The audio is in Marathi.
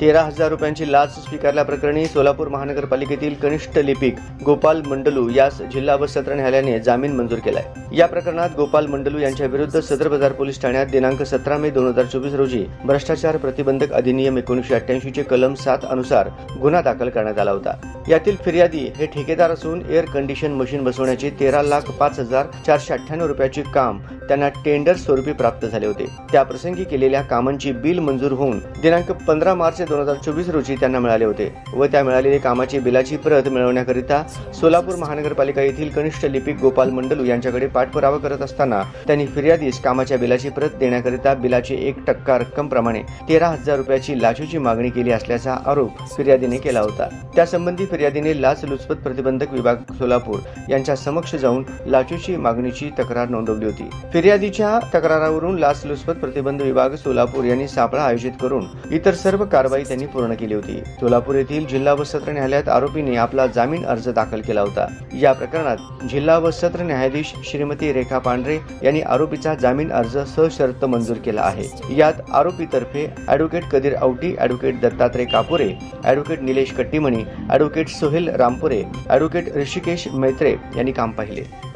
तेरा हजार रुपयांची लाच स्वीकारल्याप्रकरणी सोलापूर महानगरपालिकेतील कनिष्ठ लिपिक गोपाल मंडलू यास जिल्हा व सत्र न्यायालयाने जामीन मंजूर केलाय. या प्रकरणात गोपाल मंडलू यांच्या विरुद्ध सदर बाजार पोलीस ठाण्यात दिनांक सतरा मे दोन हजार चोवीस रोजी भ्रष्टाचार प्रतिबंधक अधिनियम एकोणीसशे अठ्ठ्याऐंशी चे कलम सात अनुसार गुन्हा दाखल करण्यात आला होता. यातील फिर्यादी हे ठेकेदार असून एअर कंडिशन मशीन बसवण्याचे तेरा लाख पाच हजार चारशे अठ्ठ्याण्णव रुपयाचे काम त्यांना टेंडर स्वरूपी प्राप्त झाले होते. त्या प्रसंगी केलेल्या कामांची बिल मंजूर होऊन दिनांक पंधरा मार्च दोन हजार चोवीस रोजी त्यांना मिळाले होते व त्या मिळालेल्या कामाची बिलाची प्रत मिळवण्याकरिता सोलापूर महानगरपालिका येथील कनिष्ठ लिपिक गोपाल मंडलू यांच्याकडे पाठपुरावा करत असताना त्यांनी फिर्यादीस कामाच्या बिलाची प्रत देण्याकरिता बिलाची एक टक्का रक्कम प्रमाणे तेरा हजार रुपयाची लाचूची मागणी केली असल्याचा आरोप फिर्यादीने केला होता. त्यासंबंधी फिर्यादीने लाच लुचपत प्रतिबंधक विभाग सोलापूर यांच्या समक्ष जाऊन लाचूची मागणीची तक्रार नोंदवली होती. फिर्यादीच्या तक्रारावरून लाचलुचपत प्रतिबंध विभाग सोलापूर यांनी सापळा आयोजित करून इतर सर्व कारवाई त्यांनी पूर्ण केली होती. सोलापूर येथील जिल्हा व सत्र न्यायालयात आरोपीने आपला जामीन अर्ज दाखल केला होता. या प्रकरणात जिल्हा व सत्र न्यायाधीश श्रीमती रेखा पांढरे यांनी आरोपीचा जामीन अर्ज सशर्त मंजूर केला आहे. यात आरोपीतर्फे advocate Kadir Auti advocate Dattatray Kapure advocate Nilesh Kattimani advocate Sohel Rampure advocate Rishikesh Maitre यांनी काम पाहिले.